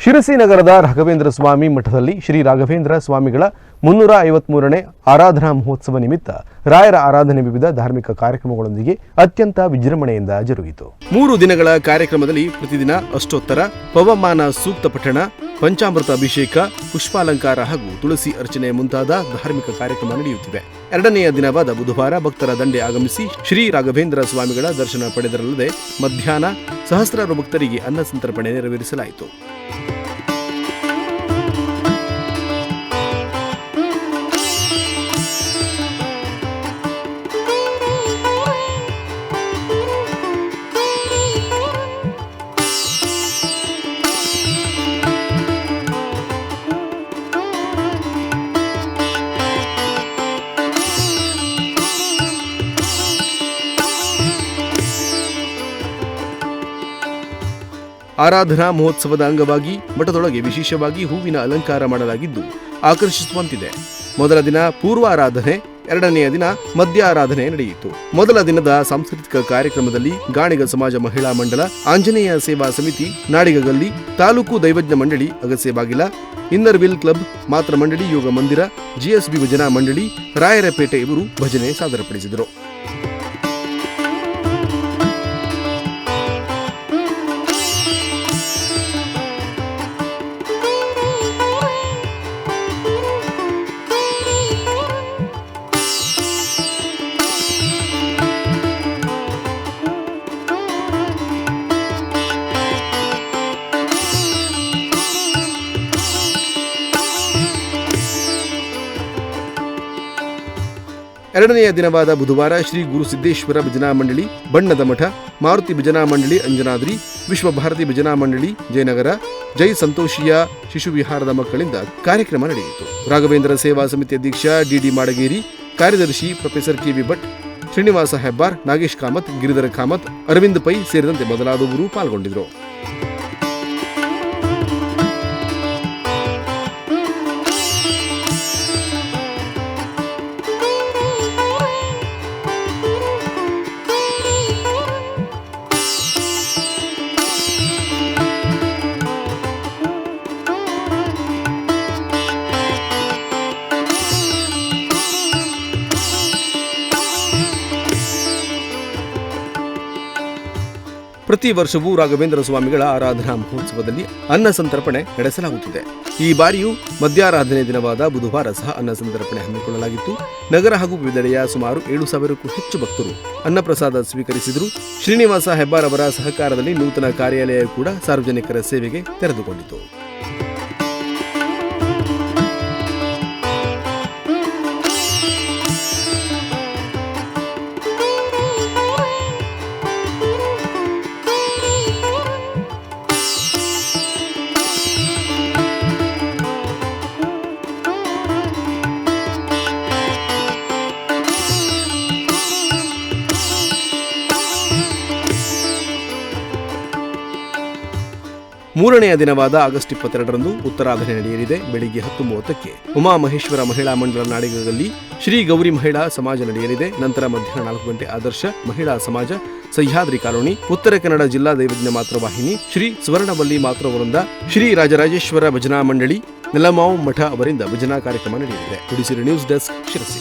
ಶಿರಸಿ ನಗರದ ರಾಘವೇಂದ್ರ ಸ್ವಾಮಿ ಮಠದಲ್ಲಿ ಶ್ರೀ ರಾಘವೇಂದ್ರ ಸ್ವಾಮಿಗಳ ಮುನ್ನೂರ ಐವತ್ಮೂರನೇ ಆರಾಧನಾ ಮಹೋತ್ಸವ ನಿಮಿತ್ತ ರಾಯರ ಆರಾಧನೆ ವಿವಿಧ ಧಾರ್ಮಿಕ ಕಾರ್ಯಕ್ರಮಗಳೊಂದಿಗೆ ಅತ್ಯಂತ ವಿಜೃಂಭಣೆಯಿಂದ ಜರುಗಿತು. ಮೂರು ದಿನಗಳ ಕಾರ್ಯಕ್ರಮದಲ್ಲಿ ಪ್ರತಿದಿನ ಅಷ್ಟೋತ್ತರ, ಪವಮಾನ ಸೂಕ್ತ ಪಠಣ, ಪಂಚಾಮೃತ ಅಭಿಷೇಕ, ಪುಷ್ಪಾಲಂಕಾರ ಹಾಗೂ ತುಳಸಿ ಅರ್ಚನೆ ಮುಂತಾದ ಧಾರ್ಮಿಕ ಕಾರ್ಯಕ್ರಮ ನಡೆಯುತ್ತಿವೆ. ಎರಡನೆಯ ದಿನವಾದ ಬುಧವಾರ ಭಕ್ತರ ದಂಡೆ ಆಗಮಿಸಿ ಶ್ರೀ ರಾಘವೇಂದ್ರ ಸ್ವಾಮಿಗಳ ದರ್ಶನ ಪಡೆದರಲ್ಲದೆ ಮಧ್ಯಾಹ್ನ ಸಹಸ್ರಾರು ಭಕ್ತರಿಗೆ ಅನ್ನ ಸಂತರ್ಪಣೆ ನೆರವೇರಿಸಲಾಯಿತು. ಆರಾಧನಾ ಮಹೋತ್ಸವದ ಅಂಗವಾಗಿ ಮಠದೊಳಗೆ ವಿಶೇಷವಾಗಿ ಹೂವಿನ ಅಲಂಕಾರ ಮಾಡಲಾಗಿದ್ದು ಆಕರ್ಷಿಸುವಂತಿದೆ. ಮೊದಲ ದಿನ ಪೂರ್ವ ಆರಾಧನೆ, ಎರಡನೆಯ ದಿನ ಮಧ್ಯ ಆರಾಧನೆ ನಡೆಯಿತು. ಮೊದಲ ದಿನದ ಸಾಂಸ್ಕೃತಿಕ ಕಾರ್ಯಕ್ರಮದಲ್ಲಿ ಗಾಣಿಗ ಸಮಾಜ ಮಹಿಳಾ ಮಂಡಲ, ಆಂಜನೇಯ ಸೇವಾ ಸಮಿತಿ, ನಾಡಿಗಗಲ್ಲಿ ತಾಲೂಕು ದೈವಜ್ಞ ಮಂಡಳಿ ಅಗಸ್ಯ ಬಾಗಿಲ ಇನ್ನರ್ ವಿಲ್ ಕ್ಲಬ್ ಮಾತ್ರ ಮಂಡಳಿ, ಯೋಗ ಮಂದಿರ, ಜಿಎಸ್ಬಿ ಭಜನಾ ಮಂಡಳಿ, ರಾಯರಪೇಟೆ ಇವರು ಭಜನೆ ಸಾದರಪಡಿಸಿದರು. ಎರಡನೆಯ ದಿನವಾದ ಬುಧವಾರ ಶ್ರೀ ಗುರು ಸಿದ್ದೇಶ್ವರ ಭಜನಾ ಮಂಡಳಿ, ಬಣ್ಣದ ಮಠ, ಮಾರುತಿ ಭಜನಾ ಮಂಡಳಿ, ಅಂಜನಾದ್ರಿ, ವಿಶ್ವ ಭಾರತಿ ಭಜನಾ ಮಂಡಳಿ, ಜಯನಗರ, ಜೈ ಸಂತೋಷಿಯ ಶಿಶು ವಿಹಾರದ ಮಕ್ಕಳಿಂದ ಕಾರ್ಯಕ್ರಮ ನಡೆಯಿತು. ರಾಘವೇಂದ್ರ ಸೇವಾ ಸಮಿತಿ ಅಧ್ಯಕ್ಷ ಡಿಡಿ ಮಾಡಗೇರಿ, ಕಾರ್ಯದರ್ಶಿ professor K V Bhat, Srinivasa Hebbar, Nagesh Kamath, Giridhara Kamath, Aravind Pai ಸೇರಿದಂತೆ ಮೊದಲಾದವರು ಪಾಲ್ಗೊಂಡಿದ್ದರು. ಪ್ರತಿ ವರ್ಷವೂ ರಾಘವೇಂದ್ರ ಸ್ವಾಮಿಗಳ ಆರಾಧನಾ ಮಹೋತ್ಸವದಲ್ಲಿ ಅನ್ನ ಸಂತರ್ಪಣೆ ನಡೆಸಲಾಗುತ್ತಿದೆ. ಈ ಬಾರಿಯೂ ಮಧ್ಯಾರಾಧನೆ ದಿನವಾದ ಬುಧವಾರ ಸಹ ಅನ್ನ ಸಂತರ್ಪಣೆ ಹಮ್ಮಿಕೊಳ್ಳಲಾಗಿತ್ತು. ನಗರ ಹಾಗೂ ವಿವಿಧೆಡೆಯ ಸುಮಾರು ಏಳು ಸಾವಿರಕ್ಕೂ ಹೆಚ್ಚು ಭಕ್ತರು ಅನ್ನಪ್ರಸಾದ ಸ್ವೀಕರಿಸಿದರು. ಶ್ರೀನಿವಾಸ ಹೆಬ್ಬಾರ್ ಅವರ ಸಹಕಾರದಲ್ಲಿ ನೂತನ ಕಾರ್ಯಾಲಯ ಕೂಡ ಸಾರ್ವಜನಿಕರ ಸೇವೆಗೆ ತೆರೆದುಕೊಂಡಿತು. ಮೂರನೆಯ ದಿನವಾದ ಆಗಸ್ಟ್ ಇಪ್ಪತ್ತೆರಡರಂದು ಉತ್ತರಾಧನೆ ನಡೆಯಲಿದೆ. ಬೆಳಿಗ್ಗೆ ಹತ್ತು ಮೂವತ್ತಕ್ಕೆ ಉಮಾಮಹೇಶ್ವರ ಮಹಿಳಾ ಮಂಡಲ ನಾಡಿಗದಲ್ಲಿ ಶ್ರೀ ಗೌರಿ ಮಹಿಳಾ ಸಮಾಜ ನಡೆಯಲಿದೆ. ನಂತರ ಮಧ್ಯಾಹ್ನ ನಾಲ್ಕು ಗಂಟೆ ಆದರ್ಶ ಮಹಿಳಾ ಸಮಾಜ, ಸಹ್ಯಾದ್ರಿ ಕಾಲೋನಿ, ಉತ್ತರ ಕನ್ನಡ ಜಿಲ್ಲಾ ದೈವಜ್ಞ ಮಾತೃವಾಹಿನಿ ಶ್ರೀ ಸುವರ್ಣವಲ್ಲಿ ಮಾತೃವೃಂದ ಶ್ರೀ ರಾಜರಾಜೇಶ್ವರ ಭಜನಾ ಮಂಡಳಿ ನೆಲಮಾವು ಮಠ ಅವರಿಂದ ಭಜನಾ ಕಾರ್ಯಕ್ರಮ ನಡೆಯಲಿದೆ. News desk Sirsi.